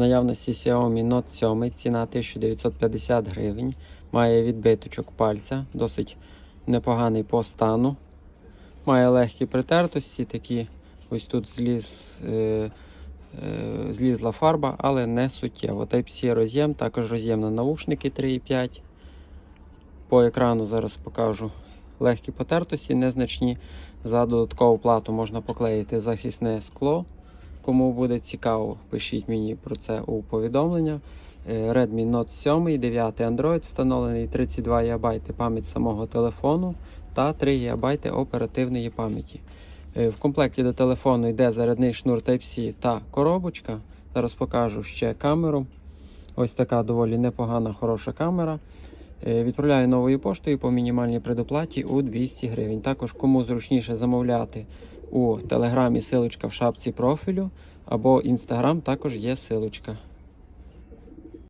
Наявності Xiaomi Note 7, ціна 1950 гривень. Має відбиточок пальця, досить непоганий по стану. Має легкі притертості, такі ось тут зліз, е, е, злізла фарба, але не суттєво. Type-C роз'єм, також роз'єм на наушники 3,5. По екрану зараз покажу легкі потертості, незначні. За додаткову плату можна поклеїти захисне скло. Кому буде цікаво, пишіть мені про це у повідомлення. Е, Redmi Note 7, 9 Android встановлений 32 ГБ пам'ять самого телефону та 3 ГБ оперативної пам'яті. Е, В комплекті до телефону йде зарядний шнур Type-C та коробочка. Зараз покажу ще камеру. Ось така доволі непогана, хороша камера. Е, Відправляю новою поштою по мінімальній предоплаті у 200 гривень. Також кому зручніше замовляти у телеграмі, силочка в шапці профілю або інстаграм також є силочка.